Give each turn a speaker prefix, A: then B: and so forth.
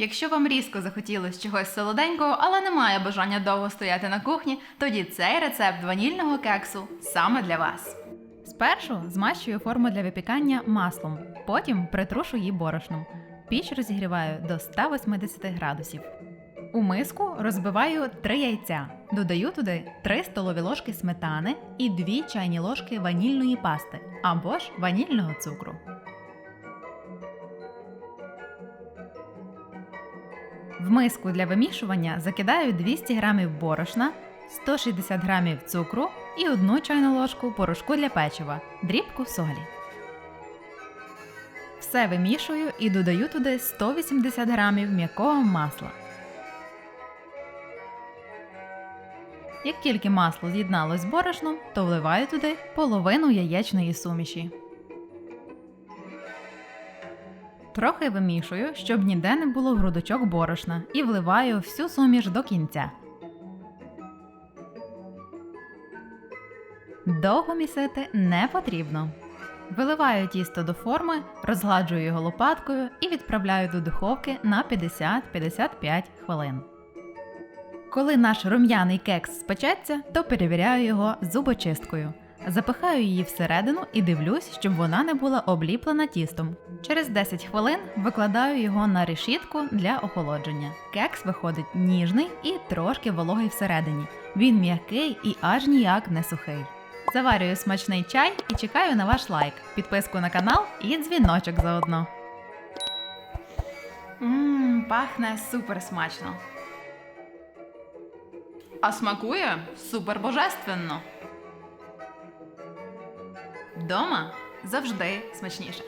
A: Якщо вам різко захотілося чогось солоденького, але немає бажання довго стояти на кухні, тоді цей рецепт ванільного кексу саме для вас. Спершу змащую форму для випікання маслом, потім притрушу її борошном. Піч розігріваю до 180 градусів. У миску розбиваю 3 яйця, додаю туди 3 столові ложки сметани і 2 чайні ложки ванільної пасти або ж ванільного цукру. В миску для вимішування закидаю 200 г борошна, 160 г цукру і 1 чайну ложку порошку для печива, дрібку солі. Все вимішую і додаю туди 180 г м'якого масла. Як тільки масло з'єдналось з борошном, то вливаю туди половину яєчної суміші. Трохи вимішую, щоб ніде не було грудочок борошна, і вливаю всю суміш до кінця. Довго місити не потрібно. Виливаю тісто до форми, розгладжую його лопаткою і відправляю до духовки на 50-55 хвилин. Коли наш рум'яний кекс спечеться, то перевіряю його зубочисткою. Запихаю її всередину і дивлюсь, щоб вона не була обліплена тістом. Через 10 хвилин викладаю його на решітку для охолодження. Кекс виходить ніжний і трошки вологий всередині. Він м'який і аж ніяк не сухий. Заварюю смачний чай і чекаю на ваш лайк, підписку на канал і дзвіночок заодно. Мм, пахне супер смачно. А смакує супер божественно. Вдома завжди смачніше.